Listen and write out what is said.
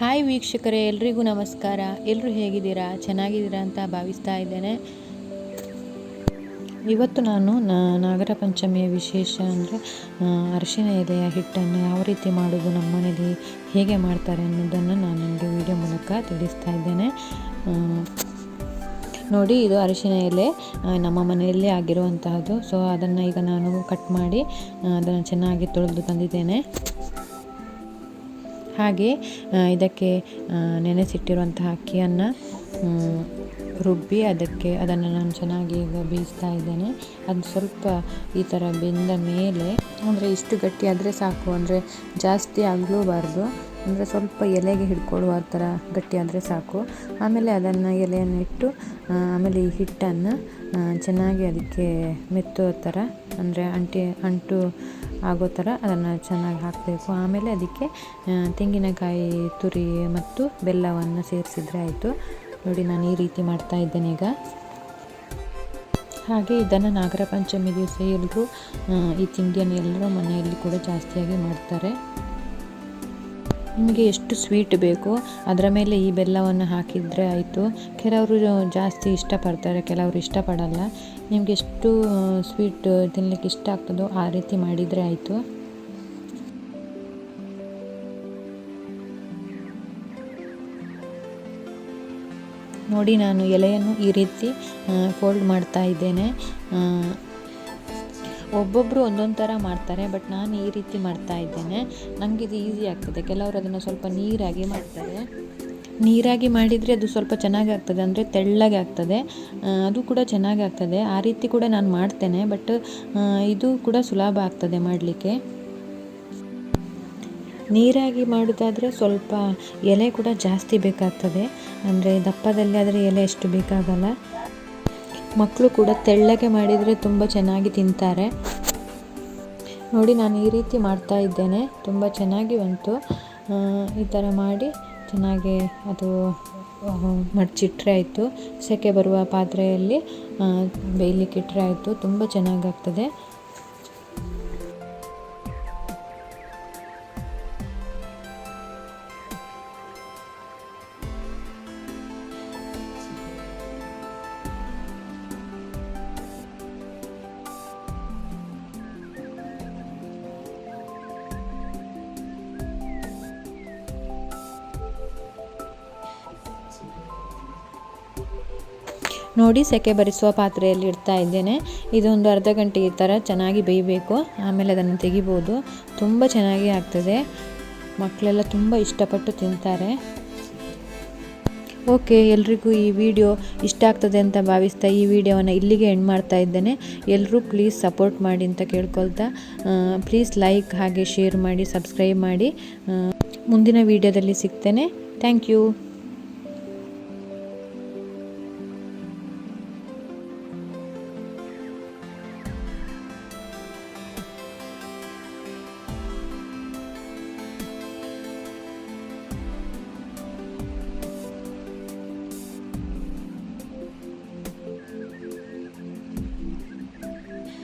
Hi ವೀಕ್ಷಕರೇ, ಎಲ್ರಿಗೂ ನಮಸ್ಕಾರ. ಎಲ್ಲರೂ ಹೇಗಿದ್ದೀರಾ? ಚೆನ್ನಾಗಿದ್ದೀರಾ ಅಂತ ಭಾವಿಸ್ತಾ ಇದ್ದೇನೆ. ಇವತ್ತು ನಾನು ನಾಗರ ಪಂಚಮಿಯ ವಿಶೇಷ ಅಂದರೆ ಅರಿಶಿನ ಎಲೆಯ ಹಿಟ್ಟನ್ನು ಯಾವ ರೀತಿ ಮಾಡೋದು ನಮ್ಮ ಮನೇಲಿ ಹೇಗೆ ಮಾಡ್ತಾರೆ ಅನ್ನೋದನ್ನು ನಾನು ನಿಮಗೆ ವಿಡಿಯೋ ಮೂಲಕ ತಿಳಿಸ್ತಾ ಇದ್ದೇನೆ. ನೋಡಿ, ಇದು ಅರಿಶಿನ ಎಲೆ. ನಮ್ಮ ಮನೆಯಲ್ಲೇ ಆಗಿರುವಂತಹದ್ದು. ಸೊ ಅದನ್ನು ಈಗ ನಾನು ಕಟ್ ಮಾಡಿ ಅದನ್ನು ಚೆನ್ನಾಗಿ ತೊಳೆದು ತಂದಿದ್ದೇನೆ. ಹಾಗೆ ಆ, ಇದಕ್ಕೆ ಆ, ನೆನೆಸಿಟ್ಟಿರುವಂತಹ ಅಕ್ಕಿಯನ್ನು ರುಬ್ಬಿ ಅದಕ್ಕೆ ಅದನ್ನು ನಾನು ಚೆನ್ನಾಗಿ ಈಗ ಬೇಯಿಸ್ತಾ ಇದ್ದೇನೆ. ಅದು ಸ್ವಲ್ಪ ಈ ಥರ ಬೆಂದ ಮೇಲೆ ಅಂದರೆ ಇಷ್ಟು ಗಟ್ಟಿ ಆದರೆ ಸಾಕು ಅಂದರೆ ಜಾಸ್ತಿ ಆಗಲೂಬಾರ್ದು ಅಂದರೆ ಸ್ವಲ್ಪ ಎಲೆಗೆ ಹಿಡ್ಕೊಳ್ಳುವ ಥರ ಗಟ್ಟಿ ಆದರೆ ಸಾಕು. ಆಮೇಲೆ ಅದನ್ನು ಎಲೆಯನ್ನು ಇಟ್ಟು ಆಮೇಲೆ ಈ ಹಿಟ್ಟನ್ನು ಚೆನ್ನಾಗಿ ಅದಕ್ಕೆ ಮೆತ್ತುವ ಥರ ಅಂದರೆ ಅಂಟಿ ಅಂಟು ಆಗೋ ಥರ ಅದನ್ನು ಚೆನ್ನಾಗಿ ಹಾಕಬೇಕು. ಆಮೇಲೆ ಅದಕ್ಕೆ ತೆಂಗಿನಕಾಯಿ ತುರಿ ಮತ್ತು ಬೆಲ್ಲವನ್ನು ಸೇರಿಸಿದ್ರೆ ಆಯಿತು. ನೋಡಿ, ನಾನು ಈ ರೀತಿ ಮಾಡ್ತಾ ಇದ್ದೇನೆ ಈಗ. ಹಾಗೆ ಇದನ್ನು ನಾಗರ ಪಂಚಮಿ ದಿವಸ ಎಲ್ಲರೂ ಈ ತಿಂಡಿಯನ್ನು ಎಲ್ಲರೂ ಮನೆಯಲ್ಲಿ ಕೂಡ ಜಾಸ್ತಿಯಾಗಿ ಮಾಡ್ತಾರೆ. ನಿಮಗೆ ಎಷ್ಟು ಸ್ವೀಟ್ ಬೇಕೋ ಅದರ ಮೇಲೆ ಈ ಬೆಲ್ಲವನ್ನು ಹಾಕಿದರೆ ಆಯಿತು. ಕೆಲವರು ಜಾಸ್ತಿ ಇಷ್ಟಪಡ್ತಾರೆ, ಕೆಲವರು ಇಷ್ಟಪಡಲ್ಲ. ನಿಮಗೆ ಎಷ್ಟು ಸ್ವೀಟ್ ತಿನ್ನಲಿಕ್ಕೆ ಇಷ್ಟ ಆಗ್ತದೋ ಆ ರೀತಿ ಮಾಡಿದರೆ ಆಯಿತು. ನೋಡಿ ನಾನು ಎಲೆಯನ್ನು ಈ ರೀತಿ ಫೋಲ್ಡ್ ಮಾಡ್ತಾ ಇದ್ದೇನೆ. ಒಬ್ಬೊಬ್ಬರು ಒಂದೊಂದು ಥರ ಮಾಡ್ತಾರೆ ಬಟ್ ನಾನು ಈ ರೀತಿ ಮಾಡ್ತಾ ಇದ್ದೇನೆ. ನನಗೆ ಇದು ಈಸಿ ಆಗ್ತದೆ. ಕೆಲವರು ಅದನ್ನು ಸ್ವಲ್ಪ ನೀರಾಗಿ ಮಾಡ್ತಾರೆ. ನೀರಾಗಿ ಮಾಡಿದರೆ ಅದು ಸ್ವಲ್ಪ ಚೆನ್ನಾಗಿ ಆಗ್ತದೆ, ಅಂದರೆ ತೆಳ್ಳಗೆ ಆಗ್ತದೆ. ಅದು ಕೂಡ ಚೆನ್ನಾಗಿ ಆಗ್ತದೆ. ಆ ರೀತಿ ಕೂಡ ನಾನು ಮಾಡ್ತೇನೆ ಬಟ್ ಇದು ಕೂಡ ಸುಲಭ ಆಗ್ತದೆ ಮಾಡಲಿಕ್ಕೆ. ನೀರಾಗಿ ಮಾಡೋದಾದರೆ ಸ್ವಲ್ಪ ಎಲೆ ಕೂಡ ಜಾಸ್ತಿ ಬೇಕಾಗ್ತದೆ. ಅಂದರೆ ದಪ್ಪದಲ್ಲಿ ಆದರೆ ಎಲೆ ಎಷ್ಟು ಬೇಕಾಗಲ್ಲ. ಮಕ್ಕಳು ಕೂಡ ತೆಳ್ಳಗೆ ಮಾಡಿದರೆ ತುಂಬ ಚೆನ್ನಾಗಿ ತಿಂತಾರೆ. ನೋಡಿ, ನಾನು ಈ ರೀತಿ ಮಾಡ್ತಾ ಇದ್ದೇನೆ. ತುಂಬ ಚೆನ್ನಾಗಿ ಬಂತು. ಈ ಥರ ಮಾಡಿ ಚೆನ್ನಾಗಿ ಅದು ಮಡಚಿಟ್ರೆ ಆಯಿತು. ಸೆಕೆ ಬರುವ ಪಾತ್ರೆಯಲ್ಲಿ ಬೇಯಲಿಕ್ಕಿಟ್ರೆ ಆಯಿತು. ತುಂಬ ಚೆನ್ನಾಗಾಗ್ತದೆ. ನೋಡಿ ಸೆಕೆ ಬರಿಸುವ ಪಾತ್ರೆಯಲ್ಲಿ ಇಡ್ತಾ ಇದ್ದೇನೆ. ಇದೊಂದು ಅರ್ಧ ಗಂಟೆ ಈ ಥರ ಚೆನ್ನಾಗಿ ಬೇಯಬೇಕು. ಆಮೇಲೆ ಅದನ್ನು ತೆಗಿಬೋದು. ತುಂಬ ಚೆನ್ನಾಗಿ ಆಗ್ತದೆ. ಮಕ್ಕಳೆಲ್ಲ ತುಂಬ ಇಷ್ಟಪಟ್ಟು ತಿಂತಾರೆ. ಓಕೆ, ಎಲ್ರಿಗೂ ಈ ವಿಡಿಯೋ ಇಷ್ಟ ಆಗ್ತದೆ ಅಂತ ಭಾವಿಸ್ತಾ ಈ ವಿಡಿಯೋವನ್ನು ಇಲ್ಲಿಗೆ ಎಂಡ್ ಮಾಡ್ತಾ ಇದ್ದೇನೆ. ಎಲ್ಲರೂ ಪ್ಲೀಸ್ ಸಪೋರ್ಟ್ ಮಾಡಿ ಅಂತ ಕೇಳ್ಕೊಳ್ತಾ ಪ್ಲೀಸ್ ಲೈಕ್ ಹಾಗೆ ಶೇರ್ ಮಾಡಿ, ಸಬ್ಸ್ಕ್ರೈಬ್ ಮಾಡಿ ಮುಂದಿನ ವಿಡಿಯೋದಲ್ಲಿ ಸಿಗ್ತೇನೆ. Thank you.